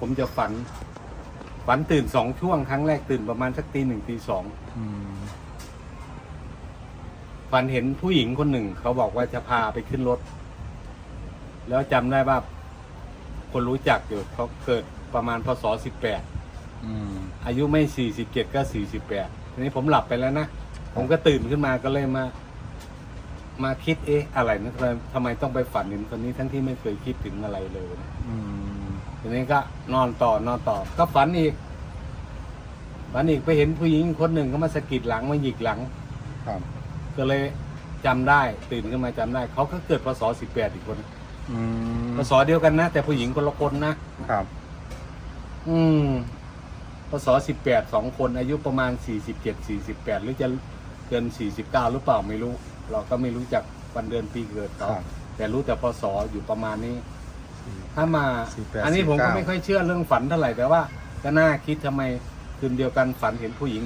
ผมจะฝัน ฝันตื่นสองช่วงครั้งแรกตื่นประมาณสักตีหนึ่งตีสองอืมฝันเห็นผู้หญิงคนหนึ่ง เขาบอกว่าจะพาไปขึ้นรถ แล้วจำได้ว่าคนรู้จักอยู่เขาเกิดประมาณพศสิบแปดอืมอายุไม่สี่สิบเจ็ดก็สี่สิบแปดทีนี้ผมหลับไปแล้วนะ ผมก็ตื่นขึ้นมาก็เลยมา มาคิดเอ๊ะอะไรนะทำไมทำไมต้องไปฝันเห็นคนนี้ทั้งที่ไม่เคยคิดถึงอะไรเลยนะ อืม ทีนี้ก็นอนต่อนอนต่อ ก็ฝันอีกฝันอีกไปเห็นผู้หญิงคนหนึ่งเขามาสะกิดหลังมาหยิกหลัง ครับ ก็เลยจำได้ตื่นขึ้นมาจำได้ เขาก็เกิดพศสิบแปดอีกคนอืมพศเดียวกันนะ แต่ผู้หญิงคนละคนนะ ครับ อืมพศสิบแปดสองคนอายุประมาณสี่สิบเจ็ดสี่สิบแปดหรือจะเกินสี่สิบเก้าหรือเปล่าไม่รู้ เราก็ไม่รู้จักวันเดือนปีเกิดเขาครับ แต่รู้แต่พศอยู่ประมาณนี้ ถ้ามา 48อันนี้ผมก็49 ไม่ค่อยเชื่อเรื่องฝันเท่าไหร่แต่ว่า ก็น่าคิดทำไมคืนเดียวกันฝันเห็นผู้หญิง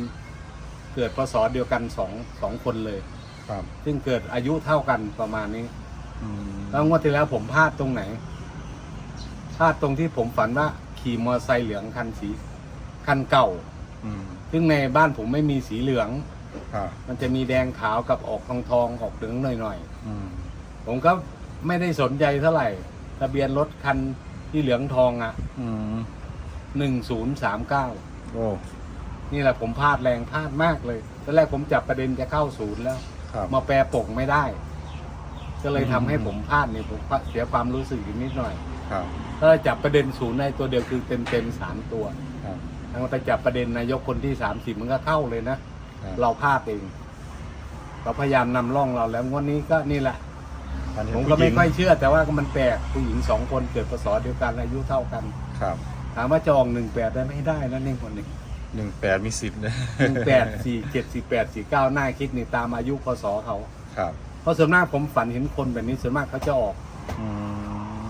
เกิดพศเดียวกันสองสองคนเลย ครับซึ่งเกิดอายุเท่ากันประมาณนี้ อืมแล้วงวดที่แล้วผมพลาดตรงไหน พลาดตรงที่ผมฝันว่าขี่มอเตอร์ไซค์เหลืองคันสีคันเก่า อืมซึ่งในบ้านผมไม่มีสีเหลือง ครับมันจะมีแดงขาวกับออกทองทองๆออกเหลืองหน่อยอืมๆผมก็ไม่ได้สนใจเท่าไหร่ ทะเบียนรถคันที่เหลืองทองอะอืมหนึ่งศูนย์สามเก้าโอ้นี่แหละผมพลาดแรงพลาดมากเลยตอนแรกผมจับประเด็นจะเข้าศูนย์แล้ว ครับ มาแปรปกไม่ได้ ก็เลยทำอืมให้ผมพลาดเนี่ยผมเสียความรู้สึกอยู่นิดหน่อย ครับ ถ้าจับประเด็นศูนย์ในตัวเดียวคือเต็มเต็มๆสามตัวครับถ้าไปจับประเด็นนายกคนที่สามสิบมันก็เข้าเลยนะ ครับ เราพลาดเอง เราพยายามนำร่องเราแล้วงวันนี้ก็นี่แหละ ฝันเห็นผมก็ผู้หไม่ญิงค่อยเชื่อ แต่ว่าก็มันแปลกผู้หญิงสองคนเกิดพศเดียวกันอายุเท่ากัน ครับถามว่าจะออกหนึ่งแปดได้ไม่ได้นะนี่คนหนึ่งหนึ่งแปดมีสิทธิ์นะหนึ่งแปดสี่เจ็ดสี่แปดสี่เก้าหน้าคิดนี่ตามอายุพศเขา ครับเพราะส่วนมากผมฝันเห็นคนแบบนี้ส่วนมากเขาจะออกอืม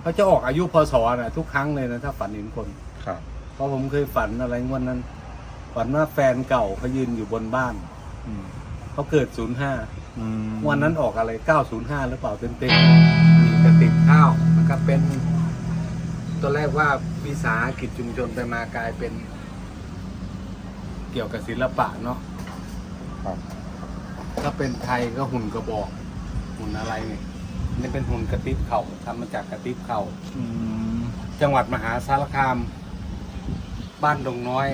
เขาจะออกอายุพศนะทุกครั้งเลยนะถ้าฝันเห็นคน ครับเพราะผมเคยฝันอะไรงวดนั้น ฝันว่าแฟนเก่าเขายืนอยู่บนบ้าน อืมเขาเกิดศูนย์ห้า อืมวันนั้นออกอะไร 905 หรือเปล่าเต็มๆมีกระติบข้าวมันก็เป็นตัวแรกว่าวิสาหกิจชุมชนไปมากลายเป็น เกี่ยวกับศิลปะเนาะครับ ถ้าเป็นไทยก็หุ่นกระบอก หุ่นอะไรเนี่ยนี่เป็นหุ่นกระติบเข่าทำมาจากกระติบเข่า อืมจังหวัดมหาสารคาม บ้านดงน้อย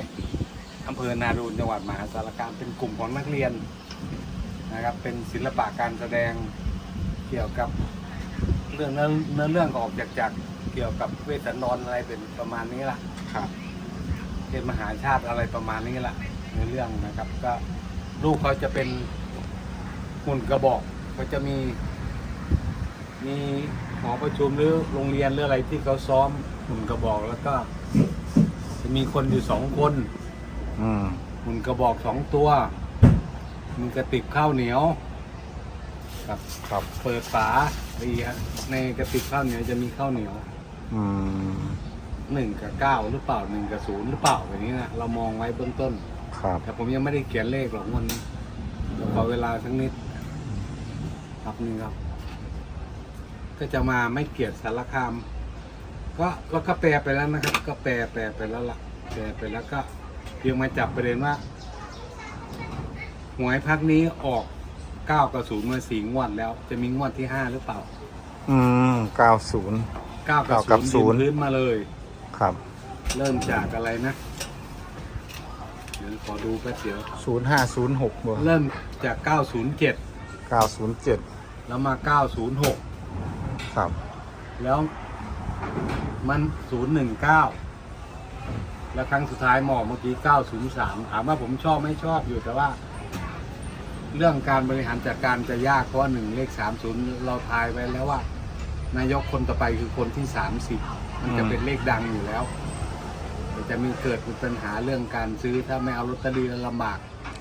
อำเภอนาดูนจังหวัดมหาสารคามเป็นกลุ่มของนักเรียน นะครับ เป็นศิลปะการแสดงเกี่ยวกับเรื่องเนื้อเนื้อเรื่องก็ออกจากจากเกี่ยวกับเวทสันดรอะไรเป็นประมาณนี้ล่ะครับเป็นมหาชาติอะไรประมาณนี้ล่ะในเรื่องนะครับ ก็ลูกเขาจะเป็นหุ่นกระบอกเขาจะมี มีหอประชุมหรือโรงเรียนหรืออะไรที่เขาซ้อมหุ่นกระบอกแล้วก็ จะมีคนอยู่สองคนอืมหุ่นกระบอกสองตัว มีกระติบข้าวเหนียวกับครับ เปิดฝาดีฮะในกระติบข้าวเหนียวจะมีข้าวเหนียวอืมหนึ่งกับเก้าหรือเปล่าหนึ่งกับศูนย์หรือเปล่าแบบนี้นะเรามองไว้เบื้องต้น ครับ แต่ผมยังไม่ได้เขียนเลขหรอกงวันนี้เดี๋ยวขอเวลาสักนิดครับนึงครับ ก็จะมาไม่เกียรติสารคาม ก็ก็ก็แปลไปแล้วนะครับ ก็แปลแปลไปแล้วล่ะแปลไปแล้วก็เพียงมาจับประเด็นว่า หวยพักนี้ออกเก้ากับศูนย์มาสี่งวดแล้ว จะมีงวดที่ห้าหรือเปล่าอืมเก้าศูนย์ เก้ากับเก้ากับศูนย์ศูนย์ยืนพื้นมาเลย ครับเริ่มจากอะไรนะเดี๋ยวขอดูแป๊บเดียวศูนย์ห้าศูนย์หกบ่เริ่มจาก907เก้าศูนย์เจ็ดแล้วมา906ครับแล้วมัน019แล้วครั้งสุดท้ายหมอเมื่อกี้903ถามว่าผมชอบไม่ชอบอยู่แต่ว่า เรื่องการบริหารจัดการจะยากเพราะว่าหนึ่งเลข 30 เราทายไว้แล้วว่า นายกคนต่อไปคือคนที่ 30 มันจะเป็นเลขดังอยู่แล้วแต่จะมีเกิดเป็นปัญหาเรื่องการซื้อถ้าไม่เอาลอตเตอรี่แล้วลำบาก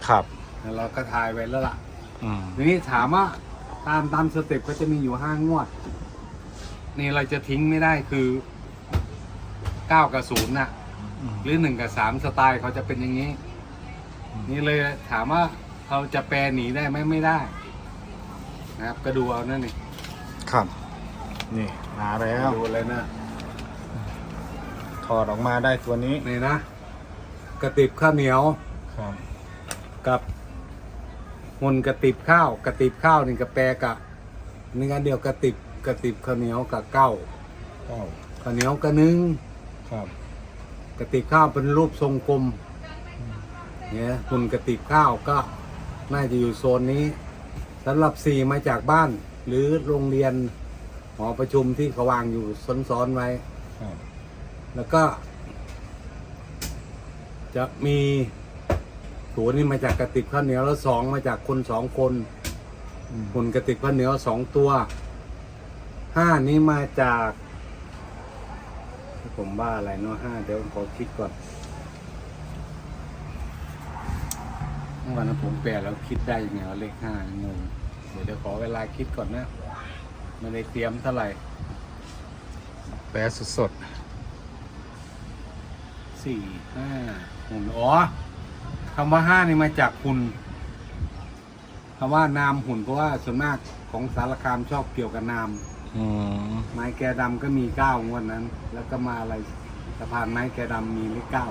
ครับ เราก็ทายไว้แล้วล่ะอืมทีนี้ถามว่าตามตามสเต็ปก็จะมีอยู่ห้างวด นี่เราจะทิ้งไม่ได้คือเก้ากับศูนย์น่ะอืมหรือหนึ่งกับสามสไตล์เขาจะเป็นอย่างนี้ นี่เลยถามว่า เราจะแปลหนีได้ไหมไม่ได้ นะครับ ก็ดูเอานั่นนี่ครับ นี่มาแล้ว ดูเลยนะถอดออกมาได้ตัวนี้นี่นะกระติบข้าวเหนียวครับกับหุ่นกระติบข้าวกระติบข้าวนี่กระแปลกับนี่กันเดียวกระติบกระติบข้าวเหนียวกับเก้าเก้าข้าวเหนียวกระหนึ่งครับกระติบข้าวเป็นรูปทรงกลมเนี่ยหุ่นกระติบข้าวก็ น่าจะอยู่โซนนี้สำหรับสี่มาจากบ้าน หรือโรงเรียนหอประชุมที่เขาวางอยู่ซ้อนๆไว้ ครับแล้วก็ จะมีตัวนี้มาจากกระติบข้าวเหนียวแล้วสองมาจากคนสองคนอืมหุ่นกระติกข้าวเหนียวสองตัวห้านี้มาจาก ผมบ้าอะไรเนาะห้าเดี๋ยวผมขอคิดก่อน เมื่อวานนั้นผมแปลแล้วคิดได้ยังไงว่าเลขห้างงเดี๋ยวเดี๋ยวขอเวลาคิดก่อนนะไม่ได้เตรียมเท่าไหร่ แปลสดสี่ห้าหุ่นอ๋อคำว่าห้านี่มาจากหุ่นคำว่านามหุ่นเพราะว่าส่วนมากของสารคามชอบเกี่ยวกับนามๆอืมไม้แกดำก็มีเก้างวดนั้น แล้วก็มาอะไรสะพานไม้แกดำมีเลขเก้า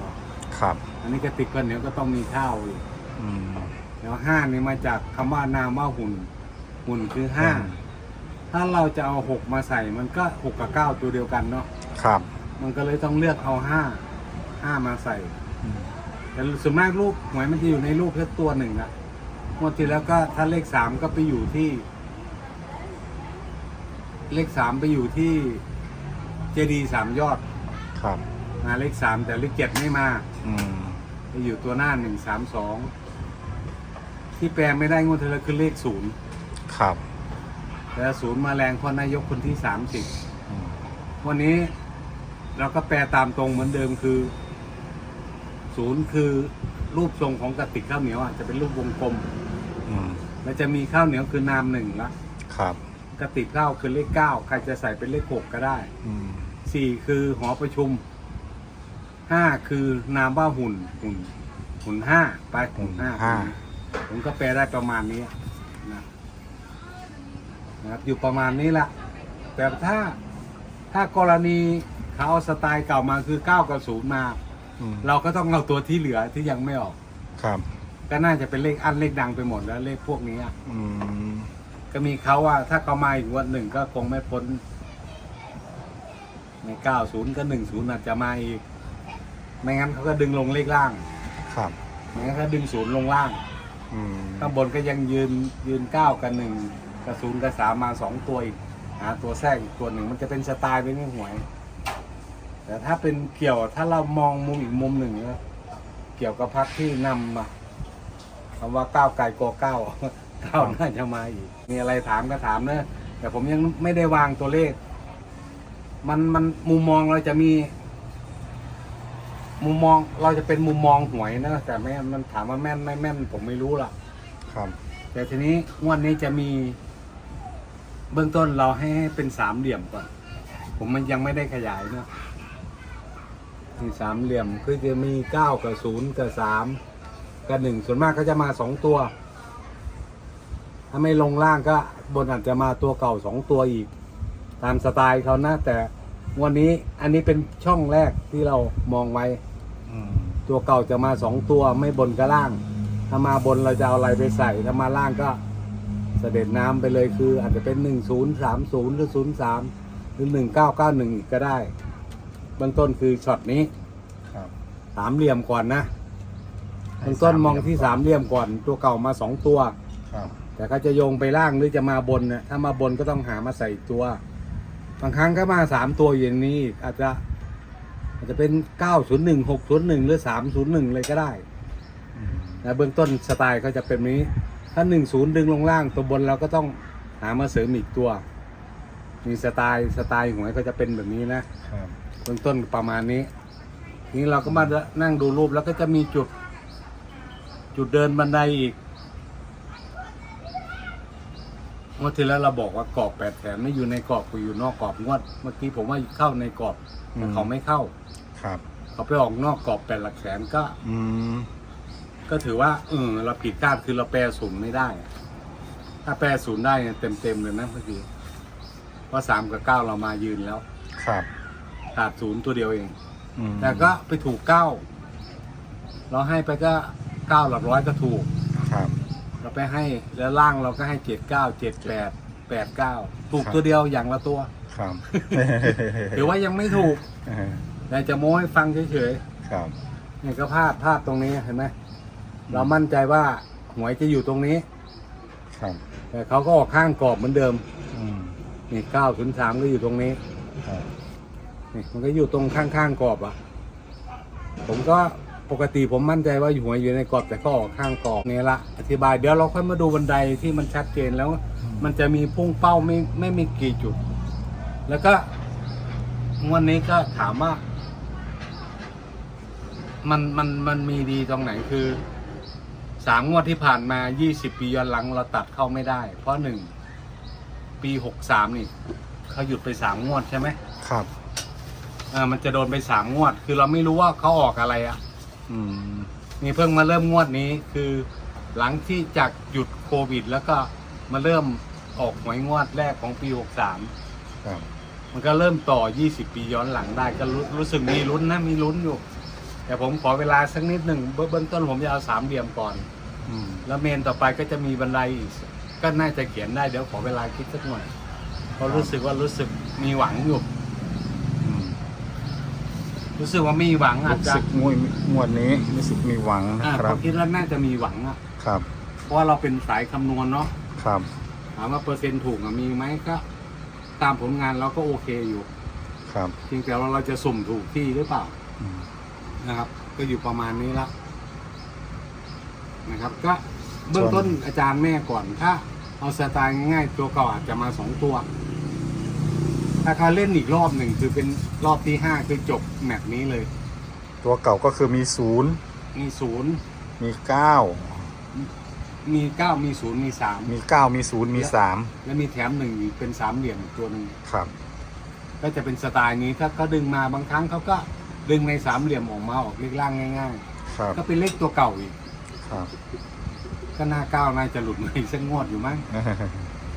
ครับ อันนี้กระติกข้าวเหนียวก็ต้องมีข้าวอีก อืม แล้วห้านี่มาจากคำว่านามว่าหุ่น หุ่นคือห้าอืม ถ้าเราจะเอาหกมาใส่มันก็หกกับเก้าตัวเดียวกันเนาะครับมันก็เลยต้องเลือกเอาห้าห้ามาใส่ อืมแต่ส่วนมากรูปหวยมันจะอยู่ในรูปแค่ตัวหนึ่งอะงวดที่แล้วก็ถ้าเลขสามก็ไปอยู่ที่ เลขสามไปอยู่ที่เจดีสามยอดครับมาเลขสามแต่เลขเจ็ดไม่มาอืมไปอยู่ตัวหน้าหนึ่งสามสอง ที่แปลไม่ได้งวดที่แล้วคือเลขศูนย์ครับแต่ศูนย์มาแรงเพราะนายกคนที่สามสิบอืมวันนี้เราก็แปลตามตรงเหมือนเดิมคือ ศูนย์คือรูปทรงของกระติกข้าวเหนียวอะจะเป็นรูปวงกลมอืมแล้วจะมีข้าวเหนียวคือนามหนึ่งละครับกระติกข้าวคือเลขเก้าใครจะใส่เป็นเลขหกก็ได้อืมสี่คือหอประชุมห้าคือนามว่าหุ่นหุ่นหุ่นห้าไปหุ่นห้าห้า ผมก็แปลได้ประมาณนี้นะนะครับอยู่ประมาณนี้แหละแต่ถ้าถ้ากรณีเขาเอาสไตล์เก่ามาคือเก้ากับศูนย์มา อืมเราก็ต้องเอาตัวที่เหลือที่ยังไม่ออก ครับก็น่าจะเป็นเลขอันเลขดังไปหมดแล้วเลขพวกนี้อะอืมก็มีเขาว่า ถ้าเขามาอีกงวันหนึ่งก็คงไม่พ้นในเก้าศูนย์ก็หนึ่งศูนย์อาจจะมาอีก ไม่งั้นเขาก็ดึงลงเลขล่าง ครับไม่งั้นเขาดึงศูนย์ลงล่างอืม ข้างบนก็ยังยืนยืนเก้ากับหนึ่งกับศูนย์กับสามมาสองตัวอีกหาตัวแทรกอีกตัวหนึ่งมันจะเป็นสไตล์เป็นหวย แต่ถ้าเป็นเกี่ยวถ้าเรามองมุมอีกมุมหนึ่งนะเกี่ยวกับพักที่นำมาคำว่าก้าวไกลกอเก้าเก้าน่าจะมาอีก มีอะไรถามก็ถามเนอะแต่ผมยังไม่ได้วางตัวเลข มันมันมุมมองเราจะมี มุมมองเราจะเป็นมุมมองหวยนะแต่ไม่มันถามว่าแม่นไม่แม่นผมไม่รู้หรอกครับ แต่ทีนี้งวดนี้จะมี เบื้องต้นเราให้ให้เป็นสามเหลี่ยมก่อน ผมมันยังไม่ได้ขยายเนอะมีสามเหลี่ยมคือจะมีเก้ากับศูนย์กับสามกับหนึ่งส่วนมากก็จะมาสองตัว ถ้าไม่ลงล่างก็บนอาจจะมาตัวเก่าสองตัวอีก ตามสไตล์เขานะแต่งวันนี้อันนี้เป็นช่องแรกที่เรามองไว้อืม ตัวเก่าจะมาสองตัวไม่บนก็ล่าง ถ้ามาบนเราจะเอาอะไรไปใส่ ถ้ามาล่างก็เสด็จน้ำไปเลยคือ อาจจะเป็นหนึ่งศูนย์สามศูนย์หรือศูนย์สามหรือหนึ่งเก้าเก้าหนึ่งก็ได้เบื้องต้นคือช็อตนี้ครับสามเหลี่ยมก่อนนะเบื้องต้นมองที่สามเหลี่ยมก่อน ตัวเก่ามาสองตัวครับแต่เขาจะโยงไปล่างหรือจะมาบนเนี่ยถ้ามาบนก็ต้องหามาใส่อีกตัว บางครั้งก็มาสามตัวอย่างนี้อีกอาจจะ อาจจะเป็นเก้าศูนย์หนึ่งหกศูนย์หนึ่งหรือสามศูนย์หนึ่งเลยก็ได้อืมนะเบื้องต้นสไตล์เขาจะเป็นนี้ ถ้าหนึ่งศูนย์ดึงลงล่างตัวบนเราก็ต้องหามาเสริมอีกตัว มีสไตล์สไตล์หวยก็จะเป็นแบบนี้นะครับเบื้องต้นประมาณนี้ นี้เราก็มานั่งดูรูปแล้วก็จะมีจุด จุดเดินบันไดอีก งวดที่แล้วเราบอกว่ากรอบแปดแสนไม่อยู่ในกรอบกูอยู่นอกกรอบงวดเมื่อกี้ผมว่าเข้าในกรอบแต่เขาไม่เข้า ครับ เขาไปออกนอกกรอบแปดหลักแสนก็ อืมก็ถือว่าเออเราผิดคาดคือเราแปลศูนย์ไม่ได้ ถ้าแปลศูนย์ได้เนี่ยเต็มเต็มๆเลยนะเมื่อกี้เพราะสามกับเก้าเรามายืนแล้วครับขาดศูนย์ตัวเดียวเอง อืมแต่ก็ไปถูกเก้าเราให้ไปก็เก้าหลักร้อยก็ถูกครับ เราไปให้แล้วล่างเราก็ให้เจ็ดเก้าเจ็ดแปดแปดเก้าถูกครับตัวเดียวอย่างละตัวครับถือว่ายังไม่ถูกเออแต่จะโม้ให้ฟังเฉยครับๆเนี่ยก็พลาดพลาดตรงนี้เห็นไหมเรามั่นใจว่าหวยจะอยู่ตรงนี้ ครับ แต่เขาก็ออกข้างกรอบเหมือนเดิมอืมนี่เก้าศูนย์สามก็อยู่ตรงนี้ครับนี่มันก็อยู่ตรงข้างๆกรอบอะ ผมก็ ปกติผมมั่นใจว่าอยู่หัวอยู่ในกรอบแต่ก็ออกข้างกรอบนี่ละอธิบายเดี๋ยวเราค่อยมาดูบันไดที่มันชัดเจนแล้ว มันจะมีพุ่งเป้าไม่ไม่มีกี่จุด แล้วก็งวันนี้ก็ถามว่า มันมันมันมีดีตรงไหนคือสามงวดที่ผ่านมา 20 ปีย้อนหลังเราตัดเข้าไม่ได้ เพราะหนึ่งปี 63 นี่เขาหยุดไปสามงวดใช่ไหมครับเออมันจะโดนไปสามงวด คือเราไม่รู้ว่าเขาออกอะไรอะ่ะ อืมนี่เพิ่งมาเริ่มงวดนี้คือหลังที่จากหยุดโควิด แล้วก็มาเริ่มออกหวยงวดแรกของปี63ครับมันก็เริ่มต่อ 20 ปีย้อนหลังได้ก็รู้รู้สึกมีลุ้นนะมีลุ้นอยู่ แต่ผมขอเวลาสักนิดหนึ่งเบื้องเบื้องต้นผมจะเอาสามเหลี่ยมก่อน อืมแล้วเมนต่อไปก็จะมีบันไดอีกก็น่าจะเขียนได้เดี๋ยวขอเวลาคิดสักหน่อยเพราะรู้สึกว่ารู้สึกมีหวังอยู่อืม รู้สึกว่ามีหวังอาจรู้จะสึกงวดงวดนี้รู้สึกมีหวังนะอ่าคผรับมคิดว่าน่าจะมีหวังอะครับเพราะว่าเราเป็นสายคำนวณเนาะครับถามว่าเปอร์เซ็นต์ถูกอะมีไหมก็ ตามผลงานเราก็โอเคอยู่ครับเพียงแต่ว่าเราจะสุ่มถูกที่หรือเปล่า อืมนะครับก็อยู่ประมาณนี้ละนะครับ ก็เบื้องต้นอาจารย์แม่ก่อนถ้าเอาสไตล์ง่ายๆตัวเก่าอาจจะมาสองตัว ถ้าเขาเล่นอีกรอบหนึ่งคือเป็นรอบที่ห้าคือจบแมตช์นี้เลย ตัวเก่าก็คือมีศูนย์มีศูนย์มีเก้ามีเก้ามีศูนย์มีสามมีเก้ามีศูนย์มีสามแล้วมีแถมหนึ่งอีกเป็นสามเหลี่ยมอีกตัวหนึ่งครับ ก็จะเป็นสไตล์นี้ถ้าเขาดึงมาบางครั้งเขาก็ดึงในสามเหลี่ยมออกมาออกเลขล่างง่ายครับๆก็เป็นเลขตัวเก่าอีกครับ ก็หน้าเก้าน่าจะหลุดมาอีกสักงวดอยู่มั้ง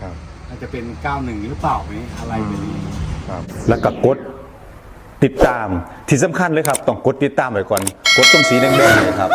ครับ อาจจะเป็น 91 หรือเปล่าไหมอะไรแบบนี้ ครับ แล้วก็กดติดตามที่สำคัญเลยครับ ต้องกดติดตามไว้ก่อน กดตรงสีแดงๆเลยครับ